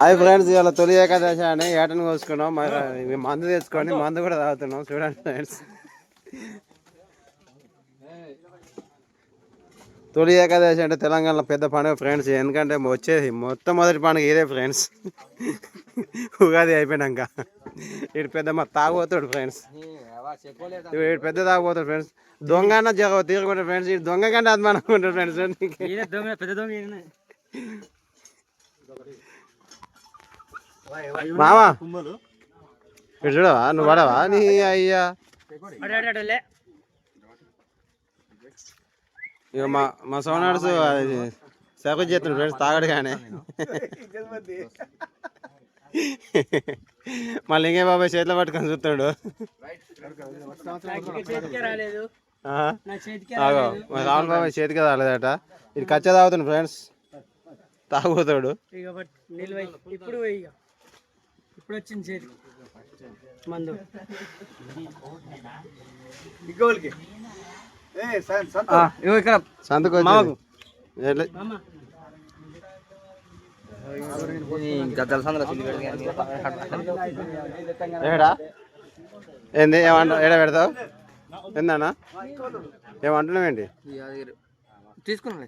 Hi friends ఇవాళ తొలి ఏకాదశి అని ఏటను కోసుకున్నాం. మరి మందు తెచ్చుకొని మందు కూడా తాగుతున్నాం చూడండి ఫ్రెండ్స్. తొలి ఏకాదశి అంటే తెలంగాణలో పెద్ద పండుగ ఫ్రెండ్స్ ఎందుకంటే వచ్చేది మొత్తం మొదటి పండుగ ఇదే ఫ్రెండ్స్. ఉగాది అయిపోయినాక. ఇటు పెద్ద మా తాగుపోతాడు ఫ్రెండ్స్. ఇటు పెద్ద తాగుపోతాడు ఫ్రెండ్స్. దొంగ అన్న జగ తీరుకుంటాడు ఫ్రెండ్స్. ఇటు దొంగ కంటే అది మనం ఫ్రెండ్స్. దొంగ పెద్ద దొంగ మామా ఇటు చూడవా? నువ్వు పడవా? నీ అయ్యా. ఇక మా మా సోనాడ్స్ సగం చేస్తున్నాడు ఫ్రెండ్స్ తాగడు కానీ మళ్ళీ ఇంకే బాబాయ్ చేతిలో పట్టుకొని చూస్తాడు. నాకు ఇక చేతికే రాలేదు. ఆ? నా చేతికే ఆగో రాలేదు. మా రావణ బాబాయ్ చేతికి రాలేదట. ఇది కచ్చా తాగుతుంది ఫ్రెండ్స్. తాగుతాడు. ఇప్పుడు ఇప్పుడు వచ్చింది చేతికి మందు ఇక్కడ. సంతకు ఏడా? ఏంది? ఏమంట ఏడా పెడతావు? ఏందన్నా ఏమంటున్నావు ఏంటి తీసుకున్నా